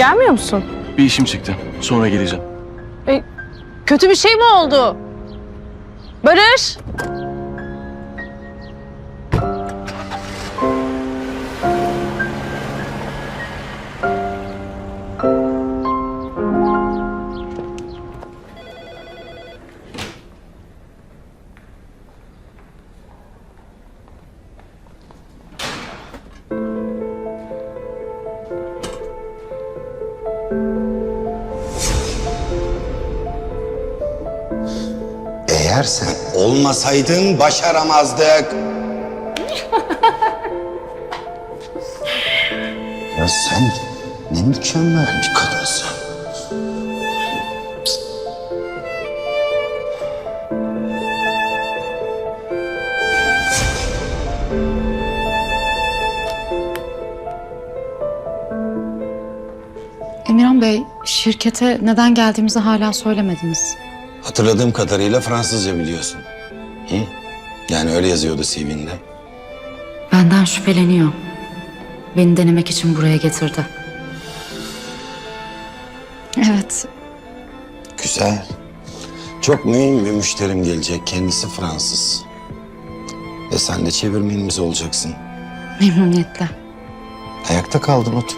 Gelmiyor musun? Bir işim çıktı. Sonra geleceğim. E, kötü bir şey mi oldu? Barış! Eğer sen olmasaydın başaramazdık. ya sen ne mükemmel bir kadınsın. Emirhan Bey, şirkete neden geldiğimizi hala söylemediniz. Hatırladığım kadarıyla Fransızca biliyorsun. Hı? Yani öyle yazıyordu CV'nde. Benden şüpheleniyor. Beni denemek için buraya getirdi. Evet, Güzel. Çok mühim bir müşterim gelecek. Kendisi Fransız. Ve sen de çevirmenimiz olacaksın. memnuniyetle. Ayakta kaldın otur.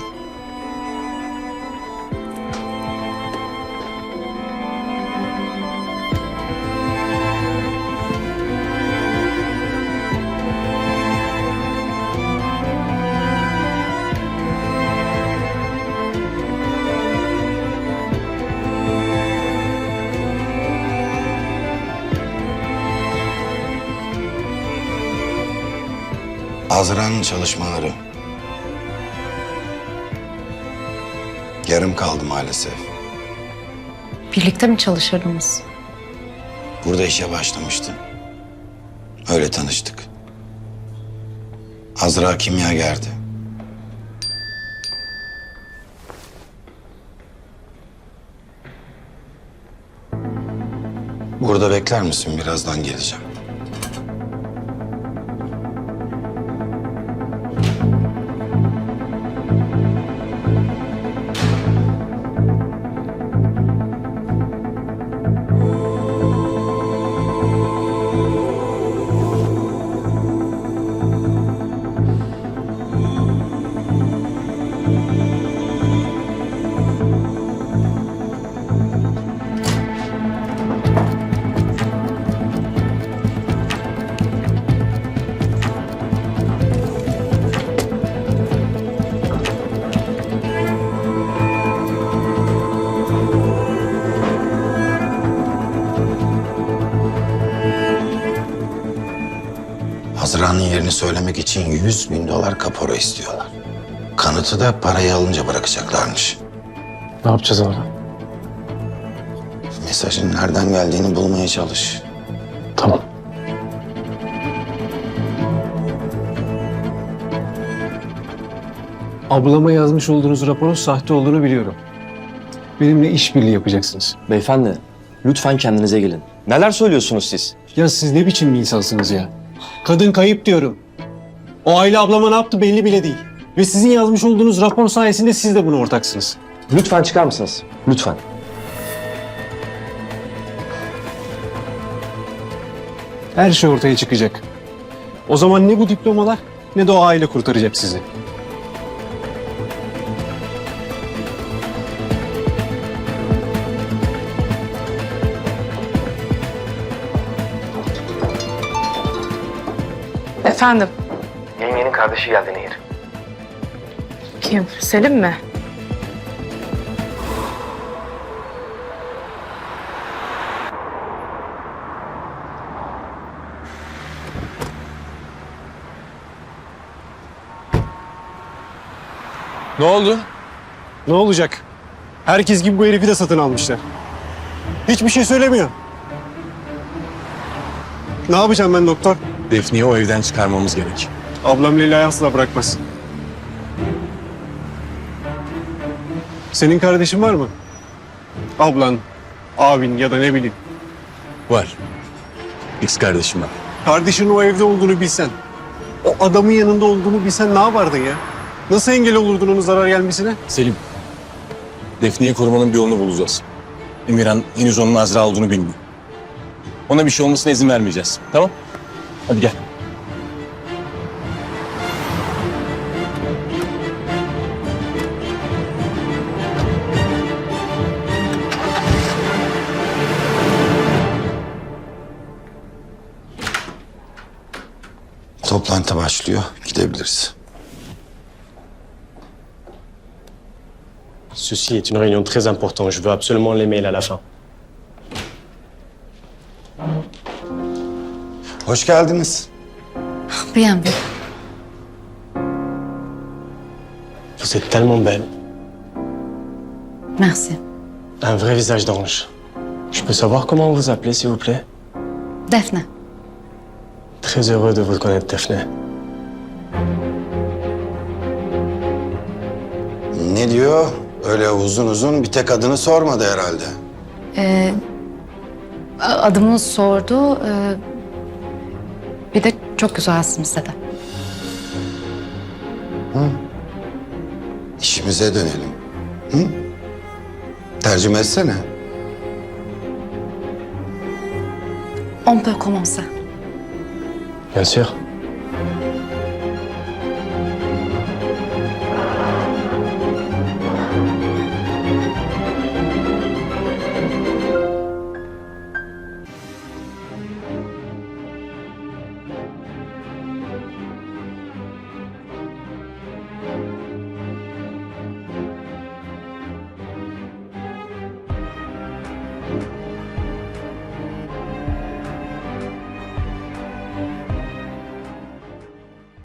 Azra'nın çalışmaları. Yarım kaldı maalesef. Birlikte mi çalışırdınız? Burada işe başlamıştı. Öyle tanıştık. Azra kimyagerdi. Burada bekler misin? Birazdan geleceğim. Azra'nın yerini söylemek için 100 bin dolar kapora istiyorlar. Kanıtı da parayı alınca bırakacaklarmış. Ne yapacağız abi? Mesajın nereden geldiğini bulmaya çalış. Tamam. Ablama yazmış olduğunuz raporun sahte olduğunu biliyorum. Benimle işbirliği yapacaksınız. Beyefendi, lütfen kendinize gelin. Neler söylüyorsunuz siz? Ya siz ne biçim bir insansınız ya? Kadın kayıp diyorum. O aile ablama ne yaptı belli bile değil. Ve sizin yazmış olduğunuz rapor sayesinde siz de buna ortaksınız. Lütfen çıkar mısınız? Lütfen. Her şey ortaya çıkacak. O zaman ne bu diplomalar ne de o aile kurtaracak sizi. Efendim? Yengenin kardeşi geldi Nehir. Kim? Selim mi? Ne oldu? Ne olacak? Herkes gibi bu herifi de satın almışlar. Hiçbir şey söylemiyor. Ne yapacağım ben doktor? Defne'yi o evden çıkarmamız gerek. Ablam Leyla'yı asla bırakmaz. Senin kardeşin var mı? Ablan, abin ya da ne bileyim. Var. X kardeşim var. Kardeşinin o evde olduğunu bilsen, o adamın yanında olduğunu bilsen ne yapardın ya? Nasıl engel olurdun onun zarar gelmesine? Selim. Defne'yi korumanın bir yolunu bulacağız. Emirhan henüz onun Azra olduğunu bilmiyor. Ona bir şey olmasına izin vermeyeceğiz. Tamam? Hadi gel. Toplantı başlıyor. Gidebiliriz. Ceci est une réunion très importante. Je veux absolument les mails à la fin. Hoş geldiniz. Bien, bien. Vous êtes tellement belle. Merci. Un vrai visage d'ange. Je peux savoir comment vous appelez, s'il vous plaît Defne. Très heureux de vous connaître, Daphné. Ne diyor? Öyle uzun uzun bir tek adını sormadı herhalde. Ee, adımı sordu. ee, bir de çok güzelsiniz dedi. İşimize dönelim. Hı? Tercüme etsene. On peut commencer. Bien sûr.